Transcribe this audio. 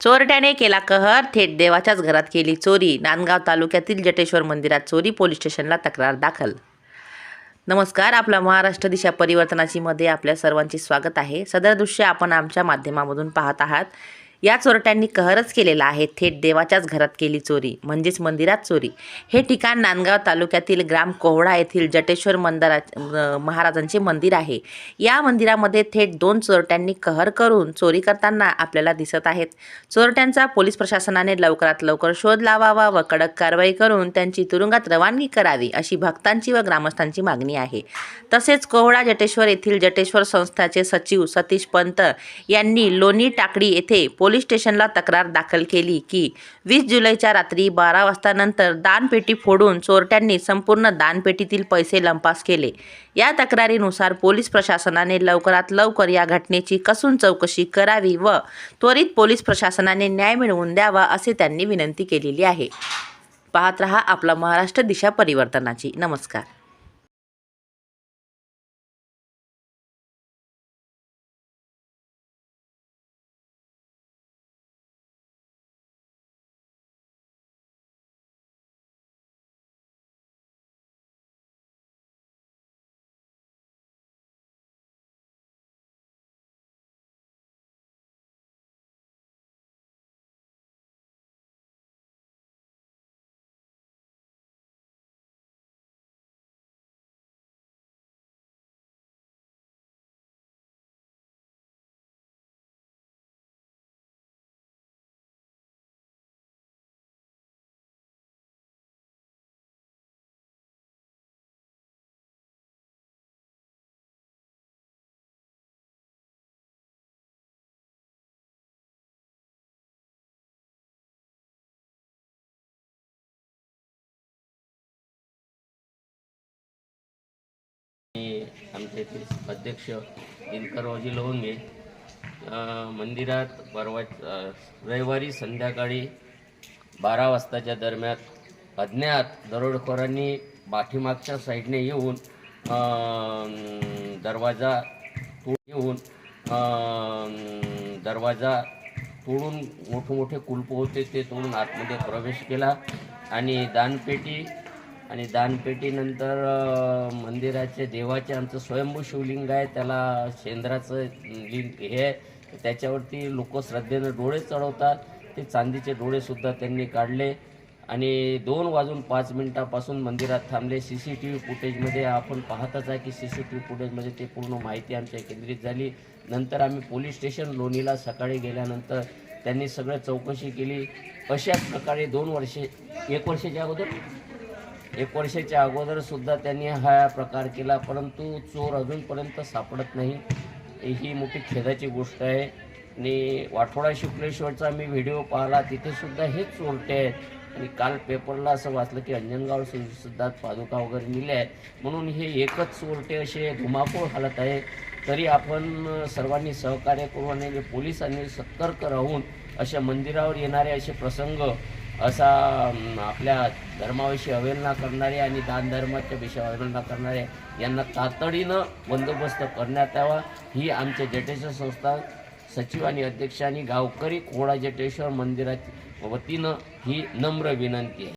चोरट्याने केला कहर थेट देवाच्याच घरात केली चोरी. नांदगाव तालुक्यातील जटेश्वर मंदिरात चोरी पोलीस स्टेशनला तक्रार दाखल. नमस्कार आपला महाराष्ट्र दिशा परिवर्तनाची मध्ये आपल्या सर्वांचे स्वागत आहे. सदर दृश्य आपण आमच्या माध्यमामधून पाहत आहात. या चोरट्यांनी कहरच केलेला आहे. थेट देवाच्याच घरात केली चोरी म्हणजेच मंदिरात चोरी. हे ठिकाण नांदगाव तालुक्यातील ग्राम कोहडा येथील जटेश्वर मंदिरा महाराजांचे मंदिर आहे. या मंदिरामध्ये थेट दोन चोरट्यांनी कहर करून चोरी करताना आपल्याला दिसत आहेत. चोरट्यांचा पोलीस प्रशासनाने लवकरात लवकर शोध लावावा व कडक कारवाई करून त्यांची तुरुंगात रवानगी करावी अशी भक्तांची व ग्रामस्थांची मागणी आहे. तसेच कोहडा जटेश्वर येथील जटेश्वर संस्थाचे सचिव सतीश पंत यांनी लोणी टाकडी येथे पोलीस स्टेशनला तक्रार दाखल केली की वीस जुलैच्या रात्री बारा वाजतानंतर दानपेटी फोडून चोरट्यांनी संपूर्ण दानपेटीतील पैसे लंपास केले. या तक्रारीनुसार पोलीस प्रशासनाने लवकरात लवकर या घटनेची कसून चौकशी करावी व त्वरित पोलीस प्रशासनाने न्याय मिळवून द्यावा असे त्यांनी विनंती केलेली आहे. पाहत रहा आपला महाराष्ट्र दिशा परिवर्तनाची. नमस्कार. मी अध्यक्ष दिनकररावजी लवंगे मंदिरात परवा रविवारी संध्याकाळी बारा वाजताच्या दरम्यान अज्ञात दरोडखोरांनी पाठीमागच्या साईडने येऊन दरवाजा तोड येऊन दरवाजा तोडून मोठे मोठे कुलप होते ते तोडून आतमध्ये प्रवेश केला आणि दानपेटी आणि दानपेटीनंतर मंदिराचे देवाचे आमचं स्वयंभू शिवलिंग आहे त्याला शेंद्राचं लिंग हे आहे. त्याच्यावरती लोक श्रद्धेनं डोळे चढवतात. ते चांदीचे डोळेसुद्धा त्यांनी काढले. आणि दोन वाजून पाच मिनिटापासून मंदिरात थांबले. सी सी टी व्ही फुटेजमध्ये आपण पाहतच आहे की सी सी टी व्ही फुटेजमध्ये ते पूर्ण माहिती आमच्या केंद्रित झाली. नंतर आम्ही पोलीस स्टेशन लोणीला सकाळी गेल्यानंतर त्यांनी सगळं चौकशी केली. अशाच प्रकारे दोन वर्षे एक वर्षाच्या अगोदर एक वर्षाच्या अगोदर सुद्धा त्यांनी हा प्रकार केला परंतु चोर अजूनपर्यंत सापडत नाही. ही मोठी खेदाची गोष्ट आहे. आणि वाठोडा शुक्लेश्वरचा मी व्हिडिओ पाहिला तिथेसुद्धा हेच चोरटे आहेत. आणि काल पेपरला असं वाचलं की अंजनगाव सुद्धा पादुका वगैरे नेले आहेत. म्हणून हे एकच चोरटे असे धुमाकूळ हालत आहे. तरी आपण सर्वांनी सहकार्य करू आणि पोलिसांनी सतर्क राहून अशा मंदिरावर येणारे असे प्रसंग असा आपल्या धर्माविषयी अवहेलना करणारे आणि दानधर्माच्या विषयी अवहेलना करणारे यांना तातडीनं बंदोबस्त करण्यात यावा. ही आमच्या जटेश्वर संस्था सचिव आणि अध्यक्षांनी गावकरी कोळा जटेश्वर मंदिराच्या वतीनं ही नम्र विनंती आहे.